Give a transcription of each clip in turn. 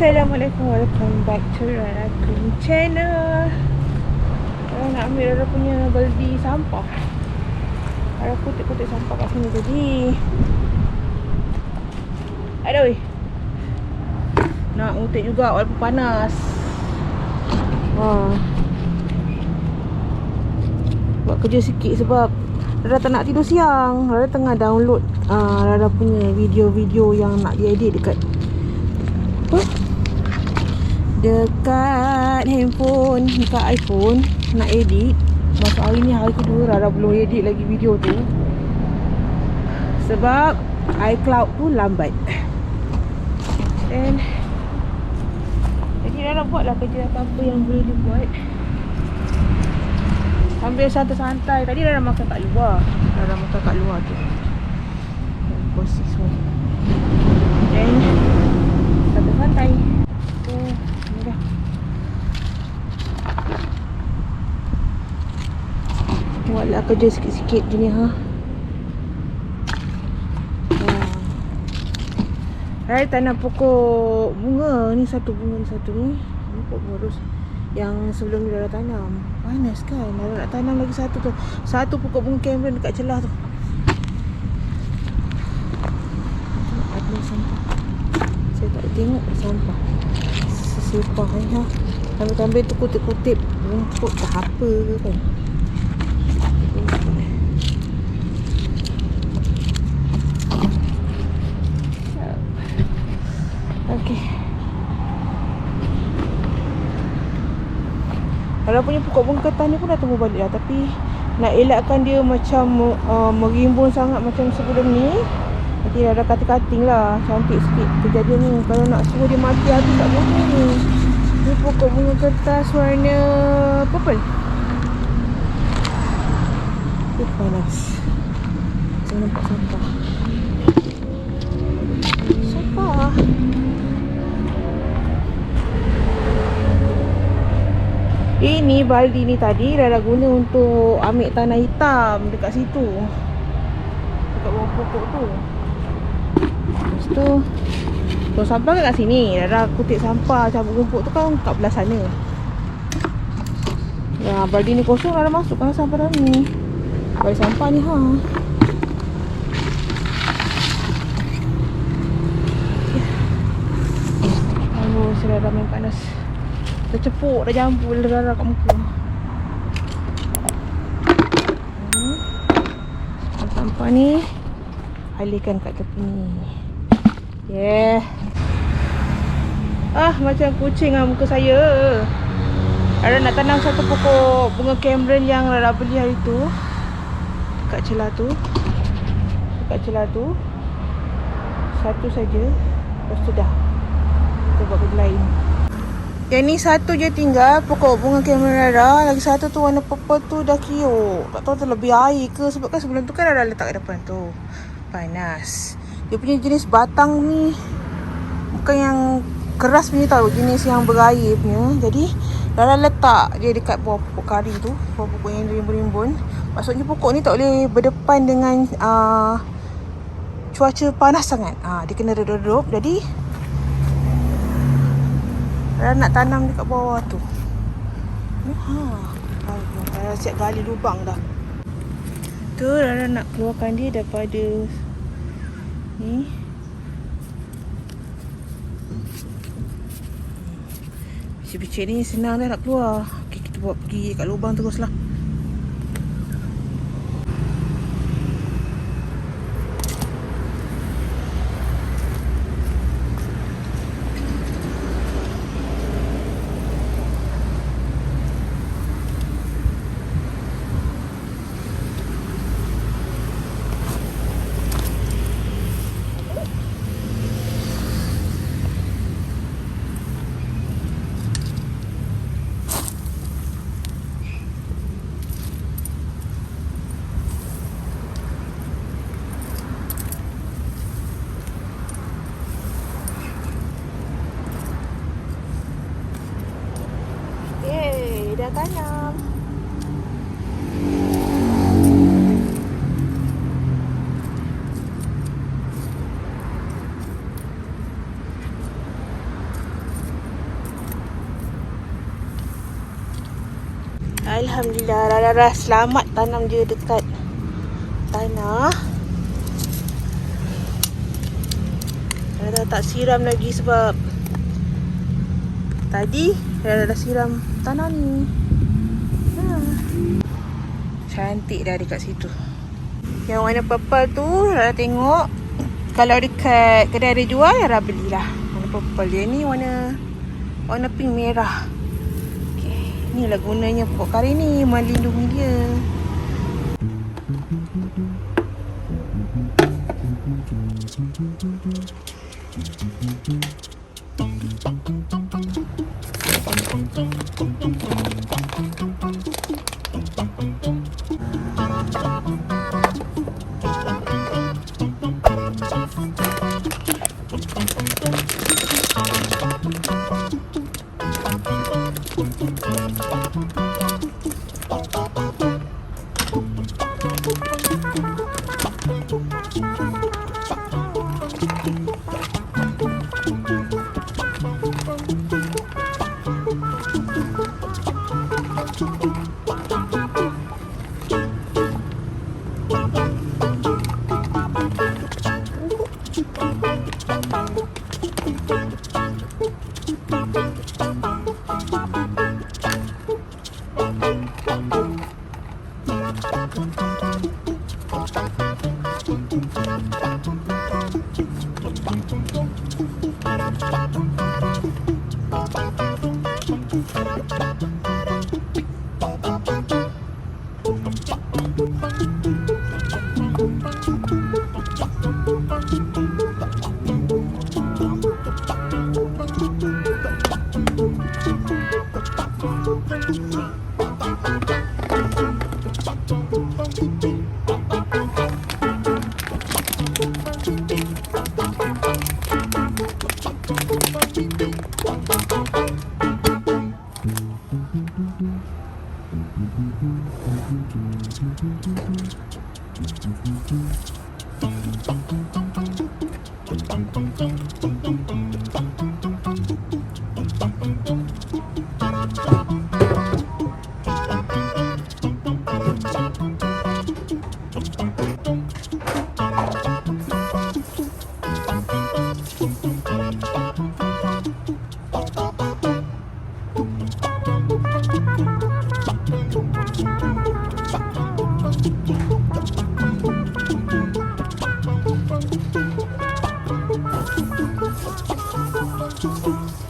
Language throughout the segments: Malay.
Assalamualaikum. Welcome back to Rara Green Channel. Saya nak ambil Rara punya baldi sampah. Rara kutip-kutip sampah kat sini tadi. Aduh Nak ngutip juga walaupun panas. Ha. Buat kerja sikit sebab Rara tak nak tidur siang. Rara tengah download uh, Rara punya video-video yang nak diedit dekat? Dekat handphone Dekat iPhone Nak edit. Masa hari ni hari kedua Rara belum edit lagi video tu. Sebab iCloud tu lambat. And Jadi Rara buat lah kerja apa-apa yang boleh dibuat. Sambil santai-santai. Tadi Rara makan kat luar. Rara makan kat luar tu. Posisi semua And santai-santai. So, ni dah. Buatlah kerja sikit-sikit je ni ha. Saya tanam pokok bunga ni satu bunga ni satu ni. Pokok terus yang sebelum ni dah tanam. Panas kan? Dah nak tanam lagi satu tu. Satu pokok bunga Cameron dekat celah tu. Ada sampah. Saya tak tengok sampah. Sesepah ni ha. Sambil-sambil tu kutip-kutip rumput tak apa ke kan. Okey. Kalau punya pokok bunga ketan ni pun dah tumbuh balik dah Tapi nak elakkan dia macam uh, merimbun sangat macam sebelum ni Nanti dah ada cutting-cutting lah. Cantik sikit kejadian ni. Kalau nak suruh dia mati habis tak boleh ni. Ni pokok bunga kertas warna purple. Eh panas. Saya nampak sampah. Sampah Ini baldi ni tadi Rara guna untuk ambil tanah hitam dekat situ. Dekat bawah pokok tu. Lepas tu Tong sampah kat sini. Rara kutip sampah cabut rumput tu kan kat belah sana. Ya, baldi ni kosong Rara masukkan sampah dalam ni. Baldi sampah ni ha. Aduh, Rara main panas Dah cepuk, dah jambul darah kat muka. Hmm. Sampah ni? Alihkan kat tepi ni. Yeah. Ah, macam kucing lah muka saya. Rara nak tanam satu pokok bunga Cameron yang Rara beli hari tu. Dekat celah tu. Dekat celah tu. Satu saja. Lepas tu dah. Kita buat benda lain yang ni satu je tinggal pokok bunga Camerara. Lagi satu tu warna purple tu dah kiuk. Tak tahu tu lebih air ke sebab kan sebelum tu kan ada letak kat depan tu. Panas. Dia punya jenis batang ni bukan yang keras punya tau. Jenis yang berair punya. Jadi Lala letak dia dekat bawah pokok kari tu. Bawah pokok yang rimbun-rimbun. Maksudnya pokok ni tak boleh berdepan dengan uh, cuaca panas sangat. Uh, dia kena redup-redup. Jadi Rara nak tanam dekat bawah tu. Ha. Rara siap gali lubang dah. Tu Rara nak keluarkan dia daripada ni. Bicik-bicik ni senang dah nak keluar. Okay, kita buat pergi kat lubang teruslah. tanam Alhamdulillah Rara Rara selamat tanam dia dekat tanah. Rara tak siram lagi sebab tadi Rara dah siram tanah ni. Cantik dah dekat situ. Yang warna purple tu Rara tengok kalau dekat kedai ada jual Rara belilah. Warna purple dia ni warna warna pink merah. Okay. Inilah gunanya pokok kari ni melindungi dia. Thank you. Hồ Chí Minh. ちゃくちゃ。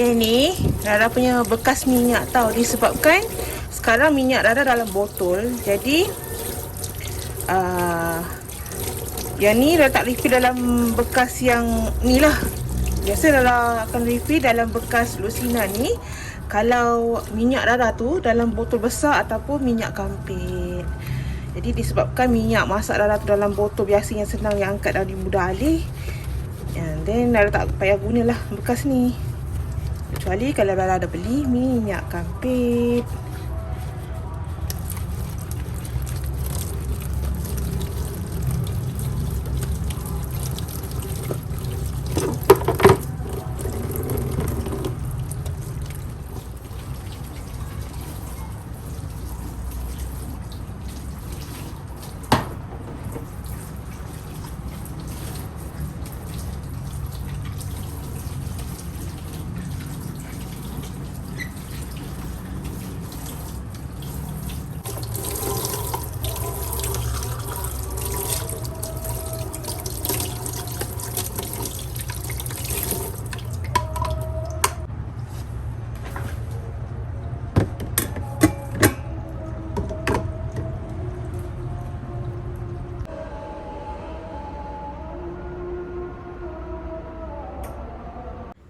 Okay ni Rara punya bekas minyak tau disebabkan sekarang minyak Rara dalam botol. Jadi uh, yang ni Rara tak refill dalam bekas yang ni lah. Biasa Rara akan refill dalam bekas Lucina ni kalau minyak Rara tu dalam botol besar ataupun minyak kampit. Jadi disebabkan minyak masak Rara tu dalam botol biasa yang senang yang angkat dari mudah alih. And then Rara tak payah gunalah bekas ni. Kecuali kalau ada beli minyak kampit.